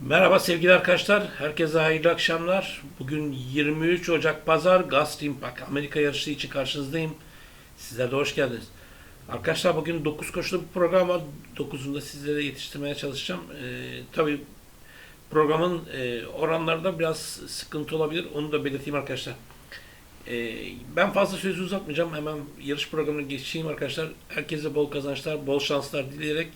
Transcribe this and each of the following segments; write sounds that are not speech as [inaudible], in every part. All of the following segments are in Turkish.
Merhaba sevgili arkadaşlar. Herkese hayırlı akşamlar. Bugün 23 Ocak Pazar Gazete Impact Amerika yarışı için karşınızdayım. Sizler de hoş geldiniz. Arkadaşlar bugün 9 koşulu bir program var. 9'unda sizlere yetiştirmeye çalışacağım. Ee, tabii programın e, oranlarda biraz sıkıntı olabilir. Onu da belirteyim arkadaşlar. Ee, ben fazla sözü uzatmayacağım. Hemen yarış programına geçeyim arkadaşlar. Herkese bol kazançlar, bol şanslar dileyerek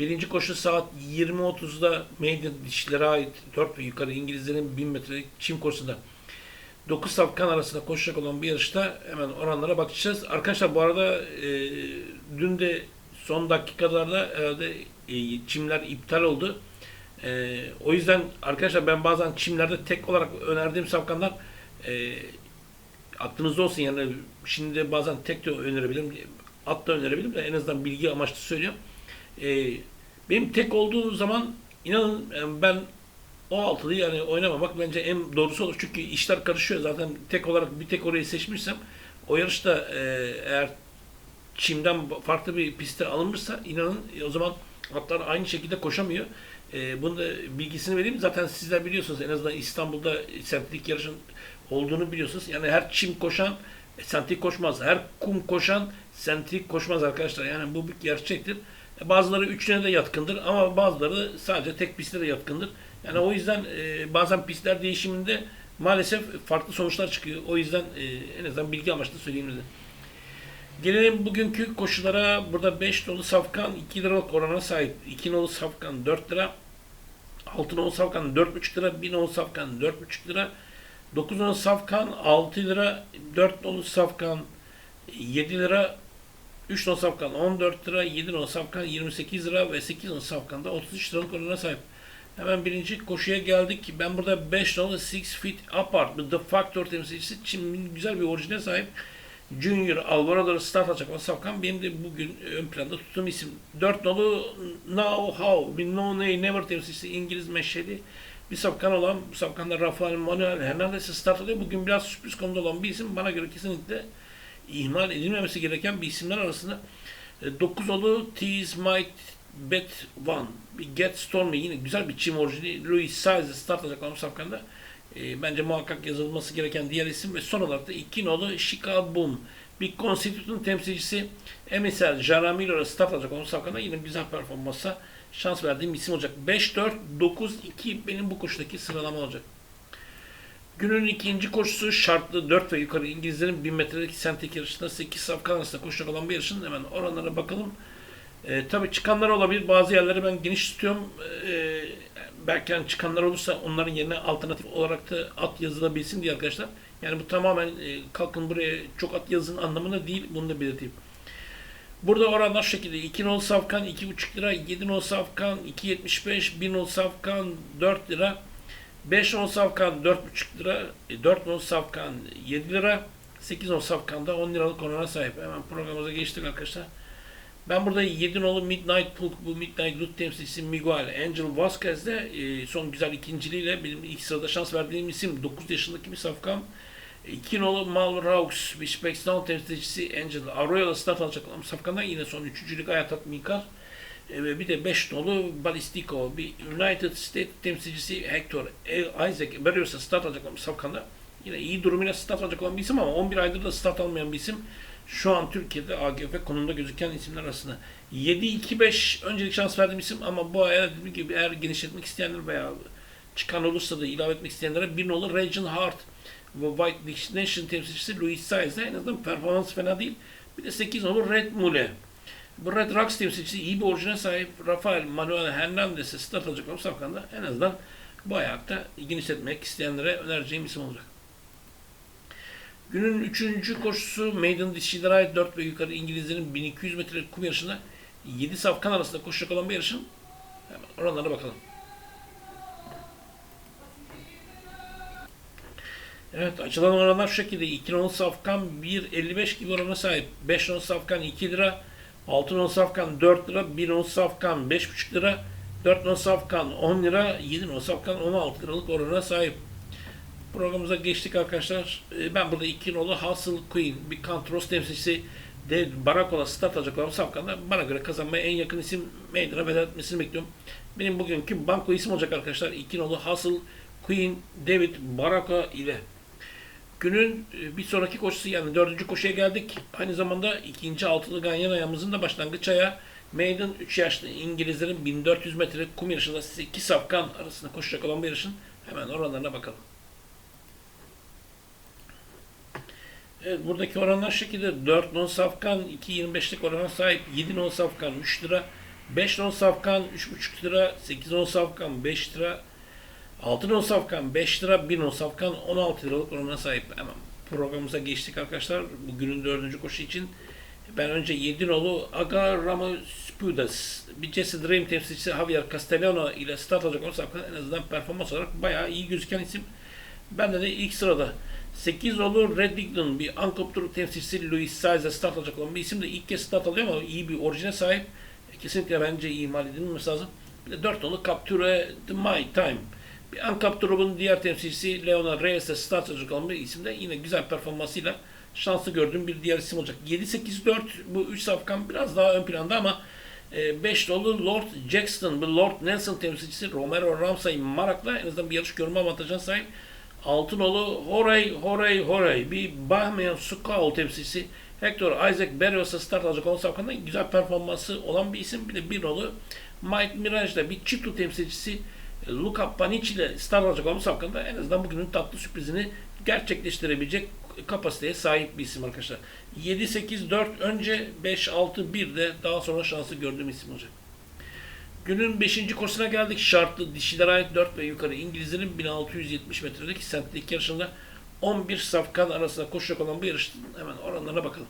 Birinci koşu saat 20.30'da Maiden dişilere ait 4 ve yukarı İngilizlerin 1000 metrelik çim koşusunda 9 safkan arasında koşacak olan bir yarışta hemen oranlara bakacağız. Arkadaşlar bu arada e, dün de son dakikalarda herhalde e, çimler iptal oldu. E, o yüzden arkadaşlar ben bazen çimlerde tek olarak önerdiğim safkanlar e, aklınızda olsun yani şimdi de bazen tek de önerebilirim. At da önerebilirim de en azından bilgi amaçlı söylüyorum. E, benim tek olduğu zaman inanın e, ben o altılıyı yani oynamamak bence en doğrusu olur. Çünkü işler karışıyor. Zaten tek olarak bir tek orayı seçmişsem o yarışta e, eğer çimden farklı bir pistte alınmışsa inanın e, o zaman atlar aynı şekilde koşamıyor. E, bunu da bilgisini vereyim. Zaten sizler biliyorsunuz en azından İstanbul'da sentrik yarışın olduğunu biliyorsunuz. Yani her çim koşan sentrik koşmaz. Her kum koşan sentrik koşmaz arkadaşlar. Yani bu bir gerçektir. Bazıları üçüne de yatkındır ama bazıları sadece tek pistte de yatkındır. Yani o yüzden e, bazen pistler değişiminde maalesef farklı sonuçlar çıkıyor. O yüzden e, en azından bilgi amaçlı söyleyeyim dedim. Gelelim bugünkü koşulara. Burada 5 nolu safkan 2 liralık orana sahip. 2 nolu safkan 4 lira. 6 nolu safkan 4,5 lira. 1 nolu safkan 4,5 lira. 9 nolu safkan 6 lira. 4 nolu safkan 7 lira. 3 non safkan 14 lira, 7 non safkan 28 lira ve 8 non safkan da 33 liralık oranına sahip. Hemen birinci koşuya geldik. Ben burada 5 nolu 6 feet apart The Factor temsilcisi Çin'in güzel bir orijine sahip. Junior Alvarado'da start alacak olan Safkan benim de bugün ön planda tuttuğum isim. 4 nolu Now How, bir No Nay Never temsilcisi İngiliz meşhedi bir safkan olan, bu safkanda Rafael Manuel Hernandez start alıyor. Bugün biraz sürpriz konuda olan bir isim. Bana göre kesinlikle ihmal edilmemesi gereken bir isimler arasında 9 e, olu Tease Might Bet One Get Stormy yine güzel bir çim orijini Louis Size start alacak olan safkanda e, bence muhakkak yazılması gereken diğer isim ve son olarak da 2 nolu Chicago Boom bir Constitution temsilcisi Emisel Jaramillo start alacak olan safkanda yine güzel performansa şans verdiğim isim olacak. 5-4-9-2 benim bu koşudaki sıralama olacak. Günün ikinci koşusu şartlı 4 ve yukarı İngilizlerin 1000 metrelik sentek yarışında 8 safkan arasında koşacak olan bir yarışın hemen oranlara bakalım. E, tabii çıkanlar olabilir. Bazı yerleri ben geniş tutuyorum. E, belki yani çıkanlar olursa onların yerine alternatif olarak da at yazılabilsin diye arkadaşlar. Yani bu tamamen e, kalkın buraya çok at yazın anlamına değil. Bunu da belirteyim. Burada oranlar şu şekilde. 2 nol safkan 2,5 lira, 7 nol safkan 2,75, 1 nol safkan 4 lira, 5 on safkan 4,5 lira, 4 on safkan 7 lira, 8 on safkan da 10 liralık orana sahip. Hemen programımıza geçtik arkadaşlar. Ben burada 7 nolu Midnight Pulk, bu Midnight Loot temsilcisi Miguel Angel Vasquez de e, son güzel ikinciliğiyle benim ilk sırada şans verdiğim isim 9 yaşındaki bir safkan. 2 nolu Malvern Hawks, Bishop Down temsilcisi Angel Arroyo'da start alacak olan safkandan yine son üçüncülük hayat tatmikar. Ve bir de 5 nolu Balistico, bir United States temsilcisi Hector Isaac Barrios'a start alacak olan Safkan'da yine iyi durumuyla start alacak olan bir isim ama 11 aydır da start almayan bir isim. Şu an Türkiye'de AGF konumunda gözüken isimler arasında. 7-2-5 öncelik şans verdiğim isim ama bu dediğim gibi eğer genişletmek isteyenler veya çıkan olursa da ilave etmek isteyenlere bir nolu Region Hart ve White Nation temsilcisi Louis Saez'de en azından performans fena değil. Bir de 8 nolu Red Mule. Bu Red Rocks temsilcisi iyi bir orijine sahip Rafael Manuel Hernandez'e start alacak olan Safkan'da en azından bu ayakta genişletmek isteyenlere önereceğim isim olacak. Günün üçüncü koşusu Maiden dişilere ait 4 ve yukarı İngilizlerin 1200 metrelik kum yarışında 7 safkan arasında koşacak olan bir yarışın hemen oranlara bakalım. Evet açılan oranlar şu şekilde 2 non safkan 1.55 gibi orana sahip. 5 non safkan 2 lira, 6 non safkan 4 lira, 1 non safkan 5,5 lira, 4 non safkan 10 lira, 7 non safkan 16 liralık oranına sahip. Programımıza geçtik arkadaşlar. Ee, ben burada 2 nolu Hustle Queen, bir Kantros temsilcisi de Barakola start alacak olan safkanda bana göre kazanmaya en yakın isim meydana veda etmesini bekliyorum. Benim bugünkü banko isim olacak arkadaşlar. İki nolu Hustle Queen David Baraka ile. Günün e, bir sonraki koşusu yani dördüncü koşuya geldik. Aynı zamanda ikinci altılı ganyan ayağımızın da başlangıç ayağı. Maiden 3 yaşlı İngilizlerin 1400 metre kum yarışında 2 safkan arasında koşacak olan bir yarışın hemen oranlarına bakalım. Evet buradaki oranlar şekilde 4 non safkan 2.25'lik orana sahip 7 non safkan 3 lira 5 non safkan 3.5 lira 8 non safkan 5 lira 6 non safkan 5 lira 1 non safkan 16 liralık orana sahip. Hemen programımıza geçtik arkadaşlar. Bugünün dördüncü koşu için ben önce 7 nolu Aga Ramospudas bir Jesse Dream temsilcisi Javier Castellano ile start alacak olursa en azından performans olarak bayağı iyi gözüken isim. Bende de ilk sırada 8 nolu Red Dignan bir Ankoptur temsilcisi Luis Saez'e start alacak olan bir isim de ilk kez start alıyor ama iyi bir orijine sahip. Kesinlikle bence ihmal edilmemesi lazım. Bir de 4 nolu Capture The My Time. Bir Ankaptur'un diğer temsilcisi Leona Reyes'e start alacak olan bir isim de yine güzel performansıyla şanslı gördüğüm bir diğer isim olacak. 7-8-4 bu 3 safkan biraz daha ön planda ama 5 dolu Lord Jackson, bu Lord Nelson temsilcisi Romero Ramsay Marak'la en azından bir yarış görme avantajına sahip. 6 nolu Horey Horey Horey bir Bahmian Sukal temsilcisi Hector Isaac Berrios'a start alacak olan safkanda güzel performansı olan bir isim. Bir de bir nolu Mike Mirage'da bir Çitu temsilcisi Luca Panic ile start alacak olan safkanda en azından bugünün tatlı sürprizini gerçekleştirebilecek kapasiteye sahip bir isim arkadaşlar. 7-8-4 önce 5-6-1 de daha sonra şansı gördüğüm isim olacak. Günün 5. koşusuna geldik. Şartlı dişilere ait 4 ve yukarı İngilizlerin 1670 metrelik sentlik yarışında 11 safkan arasında koşacak olan bu yarışın hemen oranlarına bakalım.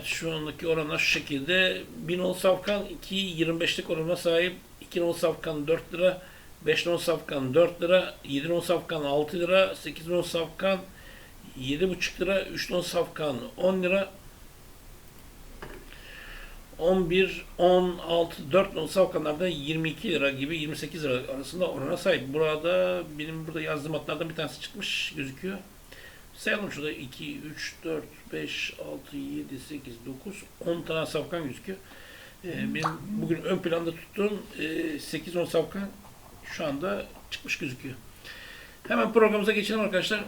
Evet şu andaki oranlar şu şekilde. 1000 on safkan 2.25'lik orana sahip. 2 on safkan 4 lira. 5 on safkan 4 lira. 7 on safkan 6 lira. 8 on safkan 7,5 lira. 3 on safkan 10 lira. 11, 16, 4 on safkanlarda 22 lira gibi 28 lira arasında orana sahip. Burada benim burada yazdığım hatlardan bir tanesi çıkmış gözüküyor. Sayalım şurada 2, 3, 4, 5, 6, 7, 8, 9, 10 tane safkan gözüküyor. Ee, benim bugün ön planda tuttuğum e, 8-10 safkan şu anda çıkmış gözüküyor. Hemen programımıza geçelim arkadaşlar.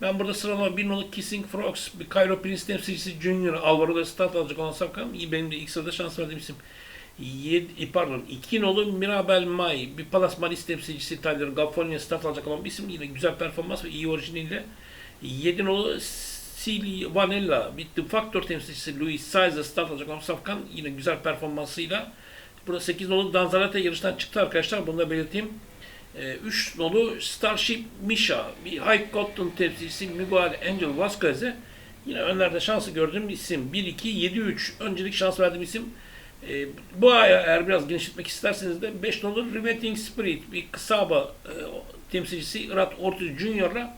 Ben burada sıralama bir nolu Kissing Frogs, bir Cairo Prince temsilcisi Junior, Alvaro'da start alacak olan safkan. İyi benim de ilk sırada şans verdiğim isim. 7, pardon 2 nolu Mirabel May, bir Palas Maris temsilcisi Tyler Gaffoni'ye start alacak olan bir isim. Yine güzel performans ve iyi orijiniyle. 7 nolu Silly Vanilla, bir The Factor temsilcisi Louis Saez'e start alacak olan Safkan. Yine güzel performansıyla. Burada 8 nolu Danzalete yarıştan çıktı arkadaşlar. Bunu da belirteyim. 3 nolu Starship Misha, bir High Cotton temsilcisi Miguel Angel Vasquez'e yine önlerde şansı gördüğüm isim. 1-2-7-3 öncelik şans verdiğim isim. E, bu aya eğer biraz genişletmek isterseniz de 5 dolar Riveting Spirit bir kısa hava e, temsilcisi Irat Ortiz Junior'la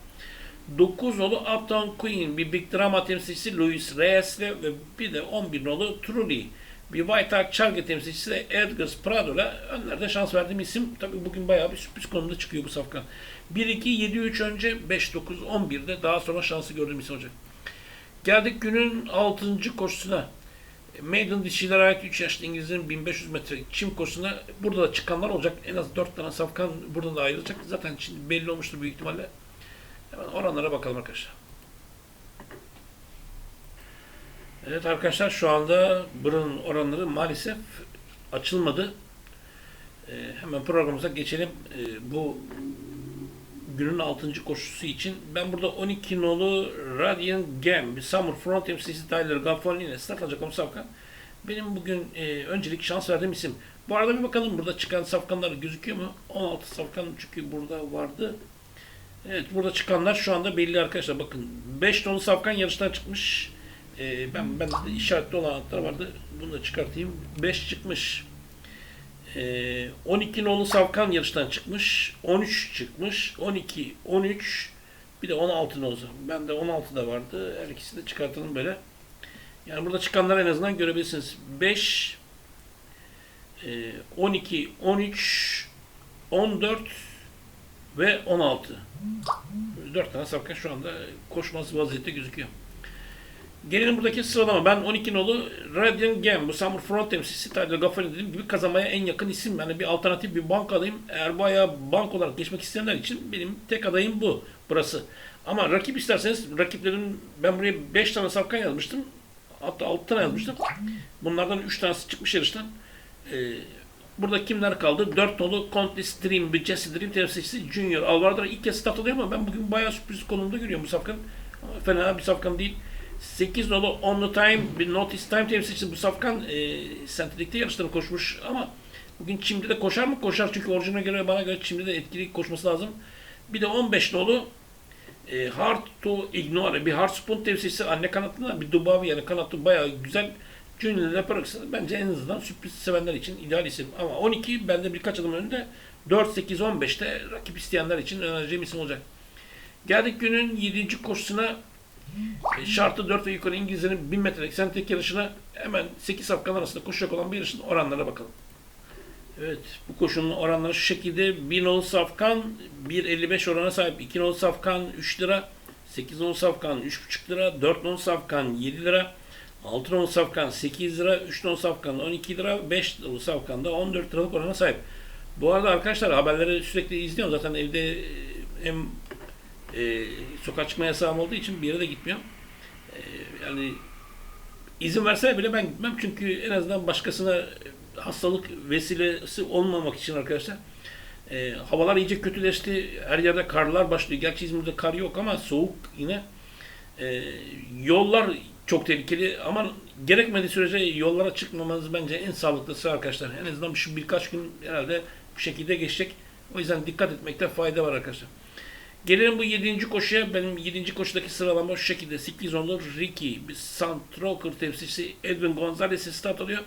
9 nolu Uptown Queen bir Big Drama temsilcisi Luis Reyes'le ve bir de 11 nolu Truly bir White Hawk Charge temsilcisi de Edgar Prado'la önlerde şans verdiğim isim. Tabii bugün bayağı bir sürpriz konumda çıkıyor bu safkan. 1-2-7-3 önce 5-9-11'de daha sonra şansı gördüğüm isim olacak. Geldik günün 6. koşusuna. Maiden dişilere ait 3 yaşlı İngilizlerin 1500 metre çim koşusuna burada da çıkanlar olacak. En az 4 tane safkan burada da ayrılacak. Zaten şimdi belli olmuştur büyük ihtimalle. Hemen oranlara bakalım arkadaşlar. Evet arkadaşlar şu anda buranın oranları maalesef açılmadı. Ee, hemen programımıza geçelim. Ee, bu günün 6. koşusu için. Ben burada 12 nolu Radiant Gem, Summer Front temsilcisi Tyler Gaffoni ile start alacak olan safkan. Benim bugün e, öncelik şans verdiğim isim. Bu arada bir bakalım burada çıkan safkanlar gözüküyor mu? 16 safkan çünkü burada vardı. Evet burada çıkanlar şu anda belli arkadaşlar. Bakın 5 nolu safkan yarıştan çıkmış. E, ben ben de işaretli olan vardı. Bunu da çıkartayım. 5 çıkmış. 12 nolu Savkan yarıştan çıkmış. 13 çıkmış. 12, 13 bir de 16 nolu. Ben de 16 da vardı. Her ikisini de çıkartalım böyle. Yani burada çıkanlar en azından görebilirsiniz. 5 e, 12, 13, 14 ve 16. 4 tane safkan şu anda koşmaz vaziyette gözüküyor. Gelelim buradaki sıralama. Ben 12 nolu Radiant Gem, bu Summer Front temsilcisi Tyler Gaffari dediğim gibi kazanmaya en yakın isim. Yani bir alternatif bir bank alayım. Eğer bu ayağa bank olarak geçmek isteyenler için benim tek adayım bu. Burası. Ama rakip isterseniz rakiplerin ben buraya 5 tane safkan yazmıştım. Hatta 6 tane yazmıştım. Bunlardan 3 tanesi çıkmış yarıştan. Ee, burada kimler kaldı? 4 nolu Contest Dream, bir Jesse Dream temsilcisi Junior Alvarado ilk kez start alıyor ama ben bugün bayağı sürpriz konumda görüyorum bu safkan. Fena bir safkan değil. 8 nolu On The Time, bir Notice Time temsilcisi bu safkan e, sentetikte yarışlarını koşmuş ama bugün Çim'de de koşar mı? Koşar çünkü orijinale göre bana göre Çim'de de etkili koşması lazım. Bir de 15 nolu e, Hard to Ignore bir Hard Spoon temsilcisi anne kanatında bir Dubavi yani kanatlı bayağı güzel Junior Leparox bence en azından sürpriz sevenler için ideal isim. Ama 12 bende birkaç adım önünde 4, 8, 15'te rakip isteyenler için önereceğim isim olacak. Geldik günün 7. koşusuna e, şartı 4 ve yukarı İngilizlerin 1000 metrelik sentetik yarışına hemen 8 safkan arasında koşacak olan bir yarışın oranlarına bakalım. Evet, bu koşunun oranları şu şekilde. 1 nolu safkan 1.55 orana sahip. 2 nolu safkan 3 lira. 8 nolu safkan 3.5 lira. 4 nolu safkan 7 lira. 6 nolu safkan 8 lira. 3 nolu safkan 12 lira. 5 nolu safkan da 14 liralık orana sahip. Bu arada arkadaşlar haberleri sürekli izliyorum. Zaten evde e, hem e, sokağa çıkma yasağım olduğu için bir yere de gitmiyorum. E, yani izin verse bile ben gitmem çünkü en azından başkasına hastalık vesilesi olmamak için arkadaşlar. E, havalar iyice kötüleşti. Her yerde karlar başlıyor. Gerçi İzmir'de kar yok ama soğuk yine. E, yollar çok tehlikeli ama gerekmediği sürece yollara çıkmamanız bence en sağlıklısı arkadaşlar. En azından şu birkaç gün herhalde bu şekilde geçecek. O yüzden dikkat etmekte fayda var arkadaşlar. Gelelim bu 7. koşuya. Benim 7. koşudaki sıralama şu şekilde. 8 onlu Ricky, Santroker temsilcisi Edwin Gonzalez'e start alıyor.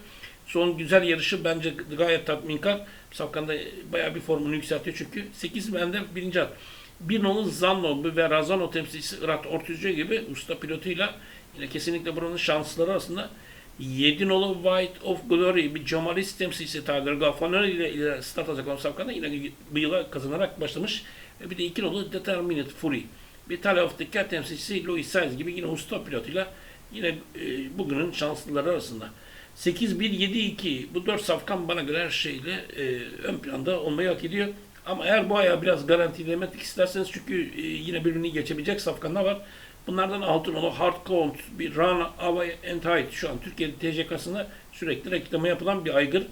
Son güzel yarışı bence gayet tatminkar. Safkan'da bayağı bir formunu yükseltiyor çünkü. 8 bende birinci at. Bir nolu Zanno ve Razano temsilcisi Irat Ortuzcu gibi usta pilotuyla yine kesinlikle buranın şansları arasında 7 nolu White of Glory bir Jamalis temsilcisi Tyler Gaffanör ile, ile start alacak olan Safkan'da yine bu yıla kazanarak başlamış. Ve bir de 2 nolu Determinate Fury. Bir Tale of Cat temsilcisi Louis Sainz gibi yine usta pilotuyla yine e, bugünün şanslıları arasında. 8-1-7-2 bu 4 safkan bana göre her şeyle e, ön planda olmayı hak ediyor. Ama eğer bu ayağı biraz garantilemek isterseniz çünkü e, yine birbirini geçebilecek safkanlar var. Bunlardan altın olan Hard Count, bir Run Away and Hide şu an Türkiye TCK'sında sürekli reklama yapılan bir aygır.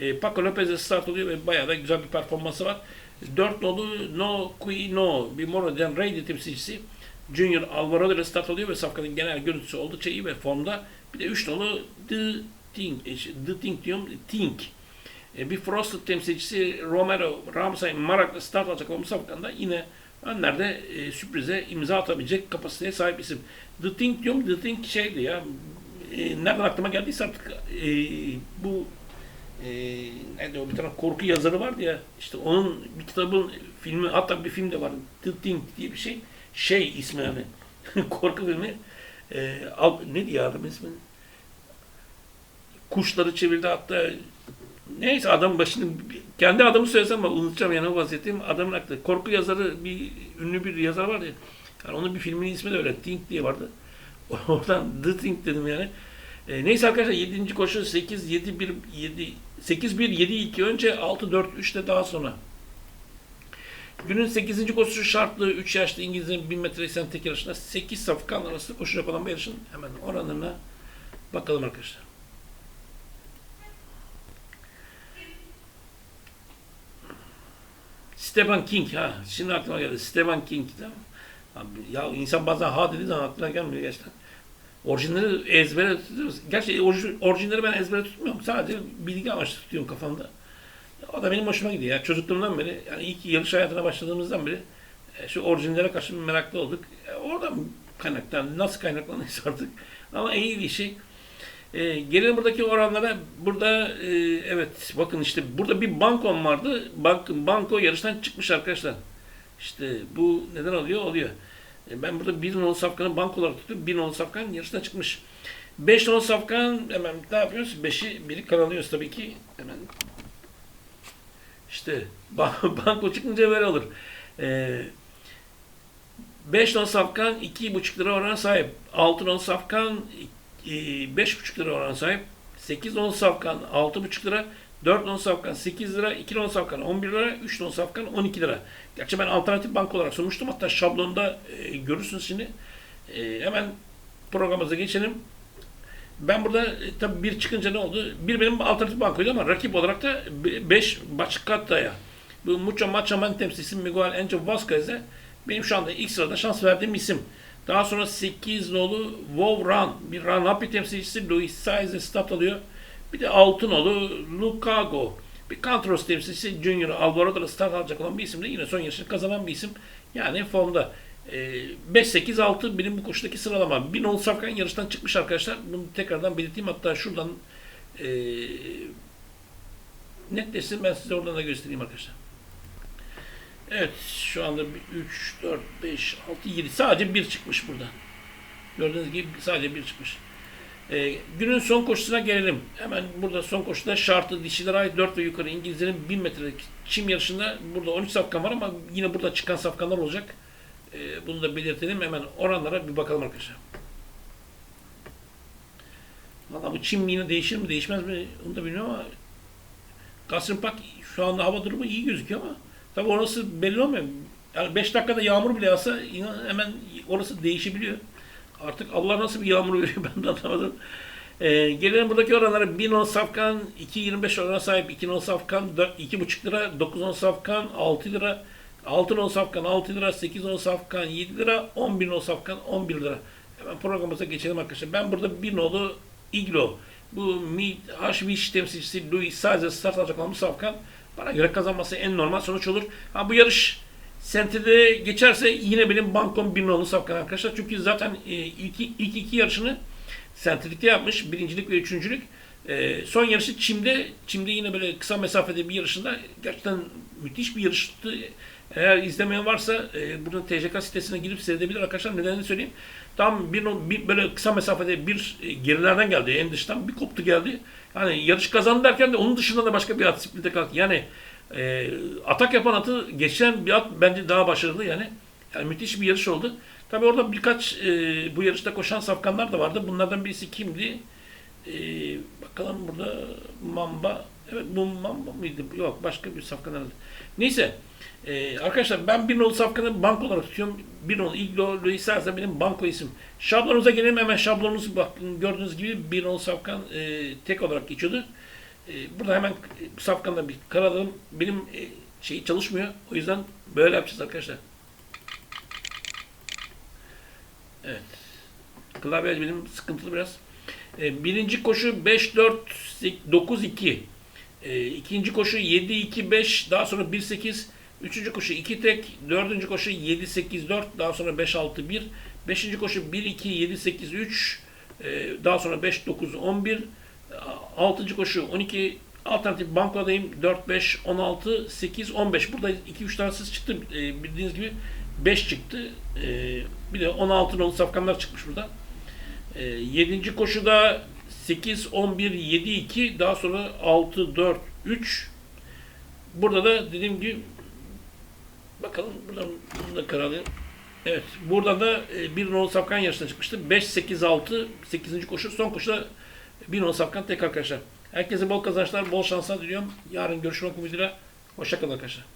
E, Paco Lopez'e start oluyor ve bayağı da güzel bir performansı var. 4 nolu No Qui No bir Moro Del Rey temsilcisi Junior Alvarado ile start alıyor ve safkanın genel görüntüsü oldukça iyi ve formda. Bir de 3 nolu The Think, e, The Think diyorum, Think. E, bir Frosted temsilcisi Romero, Ramsay, Marak'la start alacak olan safkanda yine önlerde e, sürprize imza atabilecek kapasiteye sahip isim. The Think diyorum, The Think şeydi ya, e, nereden aklıma geldiyse artık bu e, neydi o bir tane korku yazarı vardı ya, işte onun bir kitabın filmi, hatta bir film de var, The Think diye bir şey, şey ismi yani, [laughs] korku filmi, e, al, ne diye adam ismi? kuşları çevirdi hatta neyse adam başını kendi adamı söylesem ama unutacağım yani o vaziyetteyim adamın aklı. Korku yazarı bir ünlü bir yazar var ya yani onun bir filminin ismi de öyle Think diye vardı. [laughs] Oradan The Think dedim yani. E, neyse arkadaşlar 7. koşu 8 7 1 7 8 1 7 2 önce 6 4 3 de daha sonra. Günün 8. koşusu şartlı 3 yaşlı İngilizlerin 1000 metre sentek yarışında 8 safkan arası koşacak olan bir yarışın hemen oranlarına bakalım arkadaşlar. Stephen King ha. Şimdi aklıma geldi. Stephen King. Tamam. Ya insan bazen ha dediği zaman aklına gelmiyor gerçekten. Orijinleri ezbere tutuyoruz. Gerçi orij, orijinleri ben ezbere tutmuyorum. Sadece bilgi amaçlı tutuyorum kafamda. O da benim hoşuma gidiyor. Ya. Çocukluğumdan beri, yani ilk yarış hayatına başladığımızdan beri e, şu orijinlere karşı meraklı olduk. E, oradan kaynaklan, nasıl kaynaklanıyorsa artık. Ama iyi bir şey. E, gelelim buradaki oranlara. Burada e, evet bakın işte burada bir bankom vardı. Bank, banko yarıştan çıkmış arkadaşlar. İşte bu neden oluyor? Oluyor. E, ben burada bir nolu safkanı bank olarak tutuyorum. Bir nolu safkan yarıştan çıkmış. Beş nolu safkan hemen ne yapıyoruz? Beşi biri karalıyoruz tabii ki. Hemen İşte [laughs] ban- banko çıkınca böyle olur. Ee, 5 non safkan 2,5 lira orana sahip. 6 non safkan e, 5,5 lira orana sahip. 8 non safkan 6,5 lira. 4 non safkan 8 lira. 2 non safkan 11 lira. 3 non safkan 12 lira. Gerçi ben alternatif banka olarak sunmuştum. Hatta şablonda e, görürsünüz şimdi. E, hemen programımıza geçelim. Ben burada e, tabii bir çıkınca ne oldu? Bir benim alternatif bankoydu ama rakip olarak da 5 Başkatta'ya. Bu Mucho Machaman temsilcisi Miguel Angel Vazquez'e benim şu anda ilk sırada şans verdiğim isim. Daha sonra 8 nolu Wow Run, bir Run Happy temsilcisi Luis Saez'e start alıyor. Bir de 6 nolu Lukago, bir Cantros temsilcisi Junior Alvaro'da start alacak olan bir isim de yine son yarışını kazanan bir isim. Yani formda. Ee, 5-8-6 benim bu koşudaki sıralama. Bir nolu Safkan yarıştan çıkmış arkadaşlar. Bunu tekrardan belirteyim. Hatta şuradan e, netleşsin ben size oradan da göstereyim arkadaşlar. Evet şu anda 3, 4, 5, 6, 7 sadece bir çıkmış burada. Gördüğünüz gibi sadece bir çıkmış. Ee, günün son koşusuna gelelim. Hemen burada son koşuda şartı dişilere ait 4 ve yukarı İngilizlerin 1000 metrelik çim yarışında burada 13 safkan var ama yine burada çıkan safkanlar olacak. Ee, bunu da belirtelim. Hemen oranlara bir bakalım arkadaşlar. Valla bu çim yine değişir mi değişmez mi onu da bilmiyorum ama Kasım Pak şu anda hava durumu iyi gözüküyor ama tabii orası belli olmuyor. Yani 5 dakikada yağmur bile yağsa hemen orası değişebiliyor. Artık Allah nasıl bir yağmur veriyor [laughs] ben de anlamadım. Ee, gelelim buradaki oranlara 1000 on safkan 2.25 orana sahip 2 on safkan 4, 2.5 lira 9 on safkan 6 lira 6 on safkan 6 lira 8 on safkan 7 lira 11 on safkan 11 lira. Hemen programımıza geçelim arkadaşlar. Ben burada bir nolu Iglo bu Haşviş temsilcisi Louis Saze start alacak olan safkan bana göre kazanması en normal sonuç olur. Ha bu yarış Sente'de geçerse yine benim bankom bir nolu safkan arkadaşlar. Çünkü zaten e, ilk, ilk iki yarışını Sente'likte yapmış. Birincilik ve üçüncülük. E, son yarışı Çim'de. Çim'de yine böyle kısa mesafede bir yarışında gerçekten müthiş bir yarıştı. Eğer izlemeyen varsa e, buradan TCK sitesine girip seyredebilir arkadaşlar. Nedenini söyleyeyim. Tam bir, bir böyle kısa mesafede bir e, gerilerden geldi. En dıştan bir koptu geldi. Yani yarış kazandı derken de onun dışında da başka bir at sprinte kalktı. Yani e, atak yapan atı geçen bir at bence daha başarılı yani. Yani müthiş bir yarış oldu. Tabii orada birkaç e, bu yarışta koşan safkanlar da vardı. Bunlardan birisi kimdi? E, bakalım burada Mamba. Evet bu Mamba mıydı? Yok başka bir safkan herhalde. Neyse. E, arkadaşlar ben bir nolu safkanı banko olarak tutuyorum. Bir nolu Iglo Luis Arza benim banko isim. Şablonuza gelelim hemen şablonunuzu bakın. Gördüğünüz gibi bir nolu safkan e, tek olarak geçiyordu. E, burada hemen safkanla bir karaladım. Benim e, şey çalışmıyor. O yüzden böyle yapacağız arkadaşlar. Evet. Klavye benim sıkıntılı biraz. E, birinci koşu 5-4-9-2. E, ikinci koşu 7-2-5. Daha sonra 1-8. Üçüncü koşu 2 tek. Dördüncü koşu 7-8-4. Daha sonra 5-6-1. Beşinci koşu 1-2-7-8-3. E, daha sonra 5-9-11. Altıncı koşu 12 alternatif bankadayım. 4, 5, 16, 8, 15. Burada 2-3 tanesiz çıktı. E, bildiğiniz gibi 5 çıktı. E, bir de 16 nolu safkanlar çıkmış burada. E, 7. koşuda 8, 11, 7, 2. Daha sonra 6, 4, 3. Burada da dediğim gibi bakalım buradan bunu da karalayalım. Evet. Burada da e, bir nolu safkan yarışına çıkmıştı. 5, 8, 6. 8. koşu. Son koşuda bir nolu safkan tek arkadaşlar. Herkese bol kazançlar, bol şanslar diliyorum. Yarın görüşmek umuduyla. Hoşçakalın arkadaşlar.